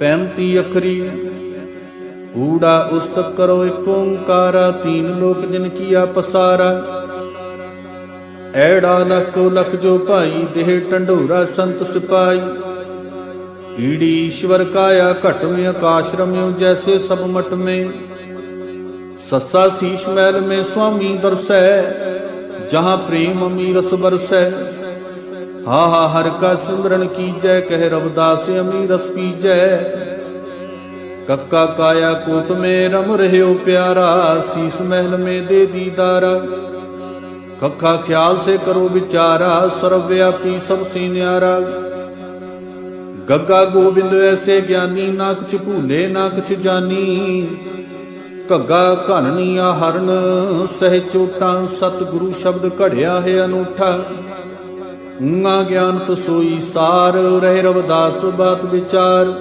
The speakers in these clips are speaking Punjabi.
ਪੈਂਤੀ ਅਖਰੀ। ਊੜਾ ਉਸਤਕ ਕਰੋ ਏਕ ਓੰਕਾਰਾ, ਤੀਨ ਲੋਕ ਜਿਨ ਕੀਆ ਪਸਾਰਾ ਐੜਾ ਲਖੋ ਲਖ ਜੋ ਭਾਈ, ਦੇਹ ਟੰਡੋਰਾ ਸੰਤ ਸਿਪਾਈ ਈੜੀ ਈਸ਼ਵਰ ਕਾਇਆ ਘਟ ਮੇ, ਆਕਾਸ਼ ਰਮਿਓ ਜੈਸੇ ਸਭ ਮਟ ਮੇ। ਸੱਸਾ ਸੀਸ਼ ਮਹਿਲ ਮੇ, ਸੁਆਮੀ ਦਰਸੈ, ਜਹਾਂ ਪ੍ਰੇਮ ਅਮੀ ਰਸ ਬਰਸੈ ਹਾ ਹਰ ਕਾ ਸਿਮਰਨ ਕੀਜੈ, ਕਹਿ ਰਵਦਾਸ ਅਮੀ ਰਸ ਪੀਜੈ। ਕੱਕਾ ਕਾਇਆ ਕੋਟ ਮੇ ਰਮ ਰਹਿਓ ਪਿਆਰਾ, ਸੀਸ ਮਹਿਲ ਮੇ ਦੇ ਦੀਦਾਰਾ। ਕੱਖਾ ਖਿਆਲ ਸੇ ਕਰੋ ਵਿਚਾਰਾ, ਸਰਵ ਵਿਆਪੀ ਸਭ ਸੇ ਨਿਆਰਾ। ਗੱਗਾ ਗੋਬਿੰਦ ਐਸੇ ਗਿਆਨੀ ਨਾ ਕੁਛ ਭੂਲੇ ਨਾ ਕੁਛ ਜਾਣੀ ਘੱਗਾ ਘਨਨੀਆ ਆਹਰਨ ਸਹਿ ਚੋਟਾਂ, ਸਤਿਗੁਰੂ ਸ਼ਬਦ ਘੜਿਆ ਹੈ ਅਨੂਠਾ। ਊਆ ਗਿਆਨ ਤਸੋਈ ਸਾਰ, ਰਹਿ ਰਵਦਾਸ ਬਾਤ ਵਿਚਾਰ।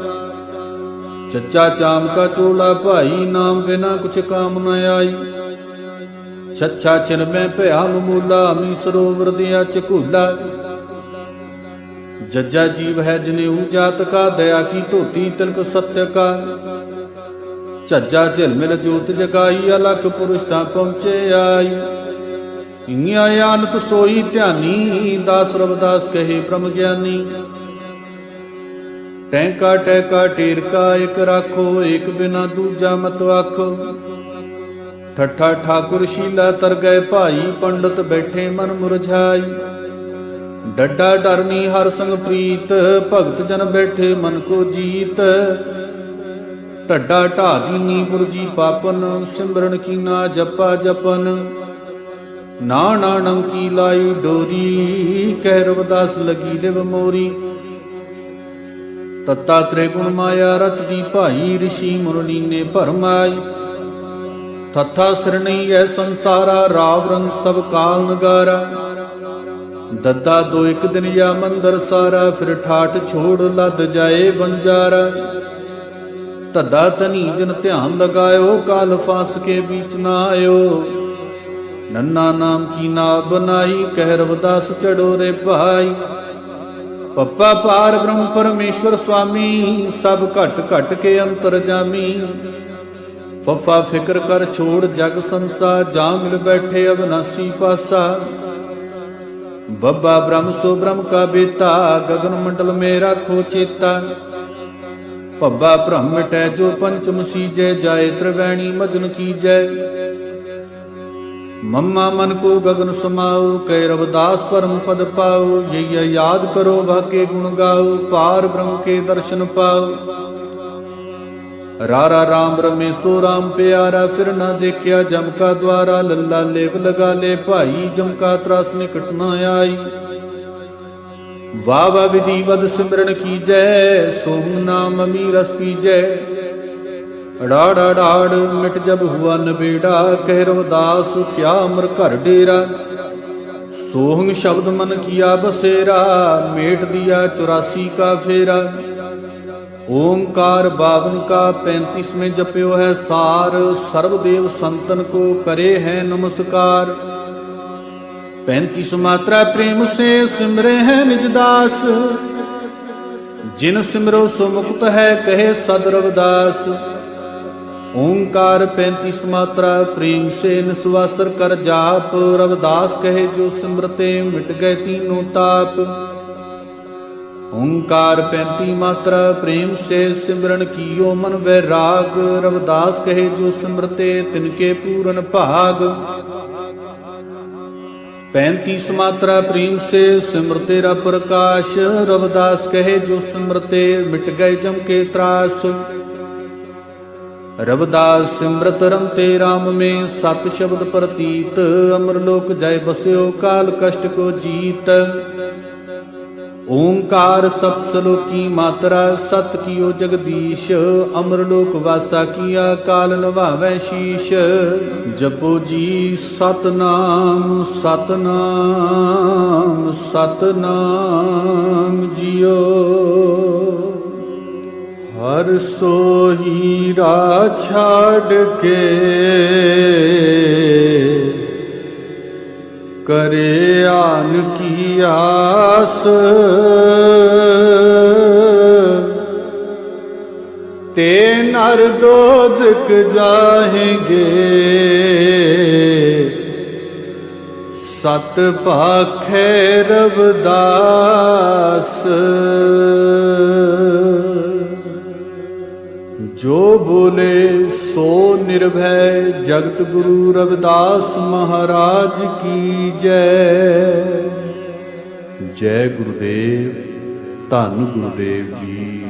ਚੱਚਾ ਚਾਮ ਕਾ ਚੋਲਾ ਭਾਈ, ਨਾਮ ਬਿਨਾ ਕੁਛ ਕਾਮ ਨ ਆਈ। ਛੱਛਾ ਛਿਨ ਮੈਂ ਭਇਆ ਮਮੂਲਾ ਮੀ ਸਰੋਵਰ ਦਿਆ ਚਕੂਲਾ। ਜੱਜਾ ਜੀਵ ਹੈ ਜਨੇਊ ਜਾਤ ਕਾ, ਦਇਆ ਕੀ ਧੋਤੀ ਤਿਲਕ ਸਤਿ ਕਾ। ਝੱਜਾ ਝਿਲ ਮਿਲ ਜੋਤ ਜਗਾਈ, ਅਲਖ ਪੁਰਸ਼ ਤਾਂ ਪਹੁੰਚੇ ਆਈ। ਇਆਂ ਆਨਤ ਸੋਈ ਧਿਆਨੀ, ਦਾਸ ਰਵਦਾਸ ਕਹੇ ਬ੍ਰਹਮ ਗਿਆਨੀ। ਟੈਂਕਾ, ਟੈਕਾ, ਟੇਰਕਾ, ਇਕ ਰਾਖੋ, ਇਕ ਬਿਨਾ ਦੂਜਾ ਮਤ ਆਖੋ ਠੱਠਾ, ਠਾਕੁਰ, ਸ਼ੀਲਾ ਤਰ ਗਏ ਭਾਈ, ਪੰਡਤ ਬੈਠੇ ਮਨ ਮੁਰਝਾਈ। ਡੱਡਾ, ਡਰਨੀ, ਹਰ ਸੰਗ ਪ੍ਰੀਤ, ਭਗਤ ਜਨ ਬੈਠੇ ਮਨ ਕੋ ਜੀਤ। ਢੱਡਾ ਢਾ ਗੁਰਜੀ ਪਾਪਨ, ਸਿਮਰਨ ਕੀਨਾ ਜਪਾ ਜਪਨ। ਨਾ ਨਾ ਨਮ ਲਾਈ ਡੋਰੀ, ਕਹਿ ਰਵਦਾਸ ਲਗੀ ਲਿਵ ਮੋਰੀ। ਤਤਾ ਤ੍ਰੇ ਮਾਇਆ ਰਚਦੀ ਭਾਈ ઋષਿ ਮੁਰਨੀ ਨੇ ਭਰਮਾਈ ਤਥਾ ਸਰਣੀ ਐ ਸੰਸਾਰਾ, ਰਾਵ ਰੰਗ ਸਭ ਕਾਲ ਨਗਾਰਾ। ਦੱਦਾ ਦੋ ਇੱਕ ਦਿਨ ਜਾਂ ਮੰਦਰ ਸਾਰਾ, ਫਿਰ ਠਾਠ ਛੋੜ ਲੱਦ ਜਾਏ ਬੰਜਾਰਾ। ਤਦਾ ਤਨੀ ਜਨ ਧਿਆਨ ਲਗਾਇਓ, ਕਾਲ ਫਾਸ ਕੇ ਬੀਚ ਨਾ ਆਇਓ। ਨੰਨਾ ਨਾਮ ਕੀ ਨਾ ਬਨਾਈ ਕਹਿ ਰਵਦਾਸ ਚੜੋ ਰੇ ਭਾਈ। ਪੱਪਾ ਪਾਰ ਬ੍ਰਹਮ ਪਰਮੇਸ਼ਵਰ ਸੁਆਮੀ, ਸਭ ਘਟ ਘਟ ਕੇ ਅੰਤਰ ਜਾਮੀ। ਫੱਫਾ ਫਿਕਰ ਕਰ ਛੋੜ ਜਗ ਸੰਸਾ, ਜਾ ਮਿਲ ਬੈਠੇ ਅਬਨਾਸੀ ਪਾਸਾ। ਬੱਬਾ ਬ੍ਰਹਮ ਸੋ ਬ੍ਰਹਮ ਕਾ ਬੇਤਾ ਗगन ਮੰਡਲ ਮੇ ਰਾਖੋ ਚੇਤਾ। ਭੱਬਾ ਭ੍ਰਮ ਮਿਟੈ ਜੋ ਪੰਚਮ ਸੀਜੈ, ਜਾਏ ਤ੍ਰਿਵੈਣੀ ਮਜਨ ਕੀਜੈ। ਮੰਮਾ ਮਨ ਕੋ ਗगन ਸਮਾਉ ਕੈ ਰਵਦਾਸ ਪਰਮ ਪਦ ਪਾਉ ਯਈਆ ਯਾਦ ਕਰੋ ਵਾਕੇ ਗੁਣ ਗਾਉ, ਪਾਰ ਬ੍ਰਹਮ ਕੇ ਦਰਸ਼ਨ ਪਾਉ। ਰਾਰਾ ਰਾਮ ਰਮੇਸ਼ੋ ਰਾਮ ਪਿਆਰਾ, ਫਿਰ ਨਾ ਦੇਖਿਆ ਜਮ ਕਾ ਦਵਾਰਾ ਲੱਲਾ ਲੇਵ ਲਗਾ ਲੇ ਭਾਈ, ਜਮ ਕਾ ਤਰਾਸ ਨਿਕਟ ਨਾ ਆਈ। ਵਾ ਵਾ ਵਿਧੀ ਵਦ ਸਿਮਰਨ ਕੀਜੈ ਸੋਮ ਨਾਮ ਅਮੀ ਰਸ ਪੀਜੈ। ਅੜਾੜ ਅੜਾੜ ਮਿਟ ਜਬ ਹੁਆ ਨਬੇੜਾ ਕਹਿ ਰਵਦਾਸ ਕਿਆ ਅਮਰ ਘਰ ਡੇਰਾ। ਸੋਹੰਗ ਸ਼ਬਦ ਮਨ ਕੀਆ ਬਸੇਰਾ, ਮੇਟ ਦਿਆ 84 ਕਾ ਫੇਰਾ। ਓਮਕਾਰ 52 ਕਾ 35ਵੇਂ ਜਪਿਓ ਹੈ ਸਾਰ, ਸਰਬ ਦੇਵ ਸੰਤਨ ਕੋ ਕਰੇ ਹੈ ਨਮਸਕਾਰ। 35 ਮਾਤਰਾ ਪ੍ਰੇਮ ਸੇ ਸਿਮਰੇ ਹੈ ਨਿਜ ਦਾਸ। ਜਿਨ ਸਿਮਰੋ ਸੋ ਮੁਕਤ ਹੈ, ਕਹੇ ਸਦ ਰਵਦਾਸ। ਓੰਕਾਰ 35 ਮਾਤਰਾ, ਪ੍ਰੇਮ ਸੇ ਨਿਸਵਾਸਰ ਕਰ ਜਾਪ, ਰਵਦਾਸ ਕਹੇ ਜੋ ਸਿਮਰਤੇ, ਮਿਟ ਗਏ ਤੀਨੋ ਤਾਪ। ਓੰਕਾਰ 35 ਮਾਤਰਾ, ਪ੍ਰੇਮ ਸੇ ਸਿਮਰਨ ਕੀਓ ਮਨ ਵੈਰਾਗ ਰਵਦਾਸ ਕਹੇ ਜੋ ਸਿਮਰਤੇ ਤਿਨਕੇ ਪੂਰਨ ਭਾਗ। 35 ਮਾਤਰਾ, ਪ੍ਰੇਮ ਸੇ ਸਿਮਰਤੇ ਰਾ ਪ੍ਰਕਾਸ਼, ਰਵਦਾਸ ਕਹੇ ਜੋ ਸਿਮਰਤੇ, ਮਿਟ ਗਏ ਜਮ ਕੇ ਤਰਾਸ। ਰਵਦਾਸ ਸਿਮਰਤ ਰੰਤੇ RAM ਮੇ ਸਤ ਸ਼ਬਦ ਪ੍ਰਤੀਤ, ਅਮਰ ਲੋਕ ਜੈ ਬਸਿਓ ਕਾਲ ਕਸ਼ਟ ਕੋ ਜੀਤ। ਓੰਕਾਰ ਸਭ ਸਲੋਕੀ ਮਾਤਰਾ, ਸਤ ਕੀਓ ਜਗਦੀਸ਼, ਅਮਰ ਲੋਕ ਵਾਸਾ ਕੀਆ ਕਾਲ ਨਵਾਵੈ ਸ਼ੀਸ਼। ਜਪੋ ਜੀ ਸਤਨਾਮ ਸਤਨਾਮ ਸਤਨਾਮ ਜੀਓ। ਹਰ ਸੋ ਹੀਰਾ ਛੱਡ ਕੇ ਕਰੇ ਆਨ ਕੀ ਆਸ। ਤੇ ਨਰ ਦੋਜਕ ਜਾਹੇਗੇ। ਸਤ ਭਾਖੇ ਰਵਦਾਸ। ਜੋ ਬੋਲੇ ਸੋ ਨਿਰਭੈ, ਜਗਤ ਗੁਰੂ ਰਵਿਦਾਸ ਮਹਾਰਾਜ ਕੀ ਜੈ। ਜੈ ਗੁਰਦੇਵ, ਧੰਨ ਗੁਰਦੇਵ ਜੀ।